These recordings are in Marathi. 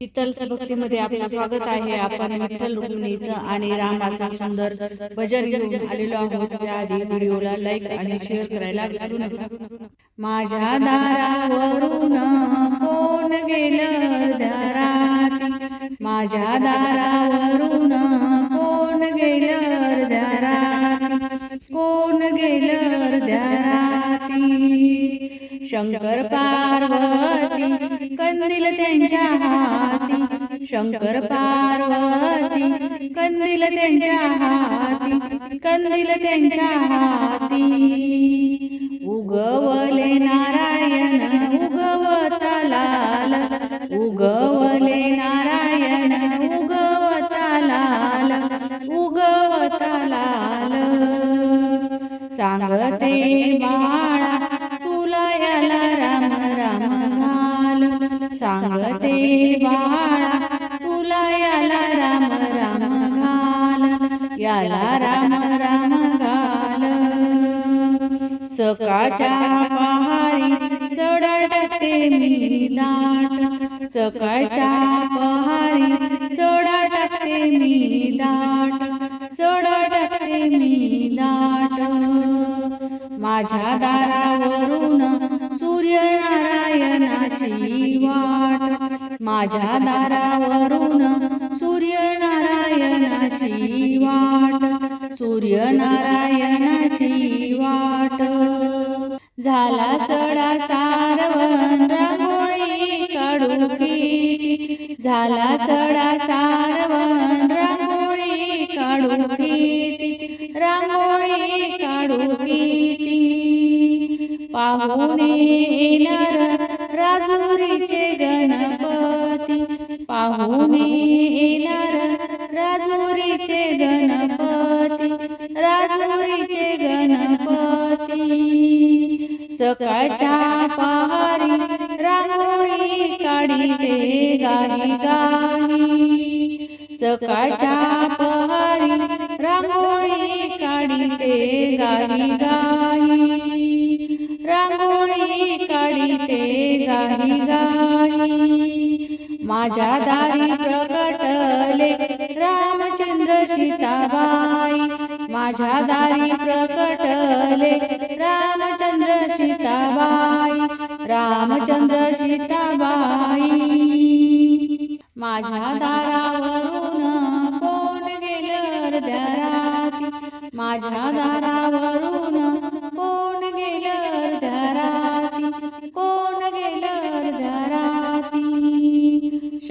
शीतल भक्तीमध्ये आपलं स्वागत आहे. आपण विठ्ठल रुक्मिणीचं आणि रामाचं सुंदर भजन घेऊन आलेलो आहोत. त्याआधी व्हिडिओला लाईक आणि शेअर करायला विसरू नका. माझ्या दारावरून कोण गेलं दारात? माझ्या दारावरून शंकर पार्वती कंदील त्यांच्या हाती. शंकर पार्वती कंदील त्यांच्या हाती. कंदील त्यांच्या हाती. उगवले नारायण उगवता लाल. उगवले नारायण उगवता लाल. उगवता लाल. सांगते बा सांगते बाळा तुला याला राम राम घाल याला राम राम घाल सकाळच्या पहारी सडटते मी दाट. सकाळच्या पहारी सडटते मी दाट. सडटते मी दाट. माझ्या दारावरून सूर्यनारायणाची माझ्या दारावरून सूर्यनारायणाची वाट सूर्यनारायणाची वाट. झाला सडा सारवण रांगोळी काढू की झाला सडा सारवण रांगोळी काढू की रांगोळी काढू की पाहुणे येणार राजुरीचे गणप पाहुणे येणार राजुरीचे गणपती राजुरीचे गणपती. सकाळच्या पहारी रांगोळी काढीते गाणी गाणी. सकाळच्या पहारी रांगोळी काढीते गाणी गाणी. माझ्या दारी प्रकटले रामचंद्र सीताबाई. माझ्या दारी प्रकटले रामचंद्र सीताबाई. रामचंद्र सीताबाई. माझ्या दारावरून कोण गेलं दाराती माझ्या दारावर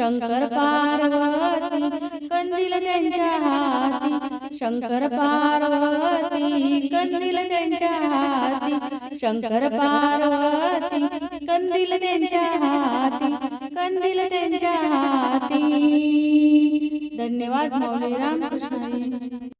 शंकर पार्वती कंदील त्यांच्या हाती. शंकर पार्वती कंदील त्यांच्या हाती. शंकर पार्वती कंदील त्यांच्या हाती. कंदील त्यांच्या हाती. धन्यवाद मौली रामकृष्णजी.